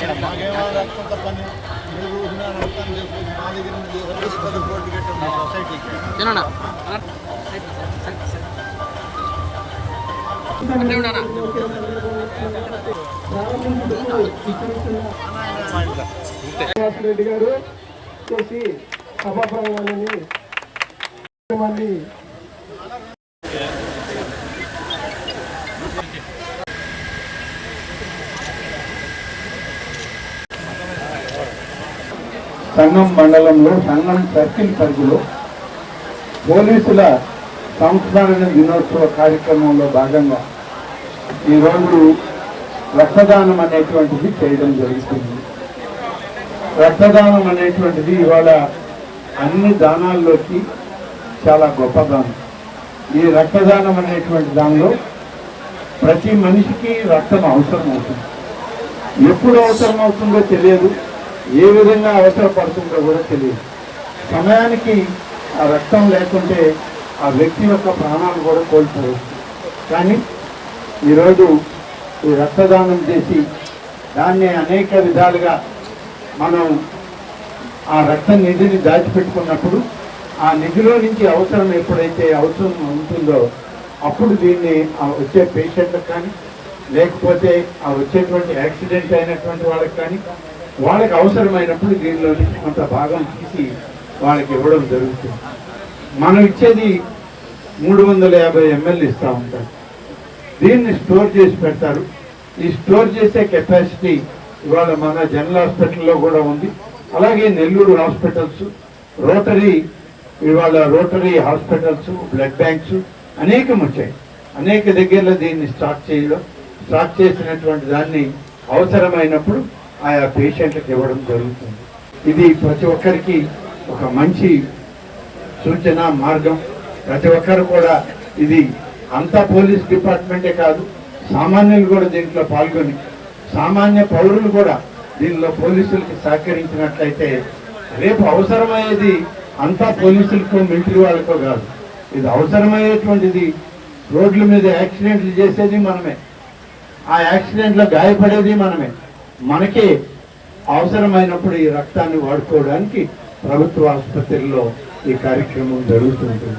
మాకేమో రక్తం తప్పని మీరు రోజున రక్తం చేసుకోవచ్చు మా దగ్గర నుంచి సర్వీస్ పది కోట్లు సొసైటీకి తినన్నా రెడ్డి గారు చేసి సభా సంఘం మండలంలో సంఘం సర్కిల్ పరిధిలో పోలీసుల సంస్మరణ దినోత్సవ కార్యక్రమంలో భాగంగా ఈరోజు రక్తదానం అనేటువంటిది చేయడం జరుగుతుంది. రక్తదానం అనేటువంటిది ఇవాళ అన్ని దానాల్లోకి చాలా గొప్ప దానం. ఈ రక్తదానం అనేటువంటి దానిలో ప్రతి మనిషికి రక్తం అవసరం అవుతుంది ఎప్పుడు అవసరం అవుతుందో తెలియదు. ఏ విధంగా అవసరపడుతుందో కూడా తెలియదు. సమయానికి ఆ రక్తం లేకుంటే ఆ వ్యక్తి యొక్క ప్రాణాలు కూడా కోల్పోవచ్చు కానీ ఈరోజు ఈ రక్తదానం చేసి దాన్ని అనేక విధాలుగా మనం ఆ రక్త నిధిని దాచిపెట్టుకున్నప్పుడు ఆ నిధిలో నుంచి అవసరం ఎప్పుడైతే అవసరం ఉంటుందో అప్పుడు దీన్ని ఆ వచ్చే పేషెంట్లకు కానీ లేకపోతే ఆ వచ్చేటువంటి యాక్సిడెంట్ అయినటువంటి వాళ్ళకి కానీ వాళ్ళకి అవసరమైనప్పుడు దీనిలో నుంచి కొంత భాగం తీసి వాళ్ళకి ఇవ్వడం జరుగుతుంది. మనం ఇచ్చేది మూడు వందల యాభై ఎంఎల్ ఇస్తూ ఉంటాం. దీన్ని స్టోర్ చేసి పెడతారు. ఈ స్టోర్ చేసే కెపాసిటీ ఇవాళ మన జనరల్ హాస్పిటల్లో కూడా ఉంది. అలాగే నెల్లూరు హాస్పిటల్స్ రోటరీ ఇవాళ రోటరీ హాస్పిటల్స్ బ్లడ్ బ్యాంక్స్ అనేకం వచ్చాయి. అనేక దగ్గరలో దీన్ని స్టార్ట్ చేయడం స్టార్ట్ చేసినటువంటి దాన్ని అవసరమైనప్పుడు ఆయా పేషెంట్లకు ఇవ్వడం జరుగుతుంది. ఇది ప్రతి ఒక్కరికి ఒక మంచి సూచన మార్గం. ప్రతి ఒక్కరు కూడా ఇది అంతా పోలీస్ డిపార్ట్మెంటే కాదు సామాన్యులు కూడా దీంట్లో పాల్గొని సామాన్య పౌరులు కూడా దీనిలో పోలీసులకి సహకరించినట్లయితే రేపు అవసరమయ్యేది అంతా పోలీసులకో మిలిటరీ వాళ్ళకో కాదు. ఇది అవసరమయ్యేటువంటిది రోడ్ల మీద యాక్సిడెంట్లు చేసేది మనమే. ఆ యాక్సిడెంట్లో గాయపడేది మనమే. మనకి అవసరమైనప్పుడు ఈ రక్తాన్ని వాడుకోవడానికి ప్రభుత్వ ఆసుపత్రిలో ఈ కార్యక్రమం జరుగుతుంటుంది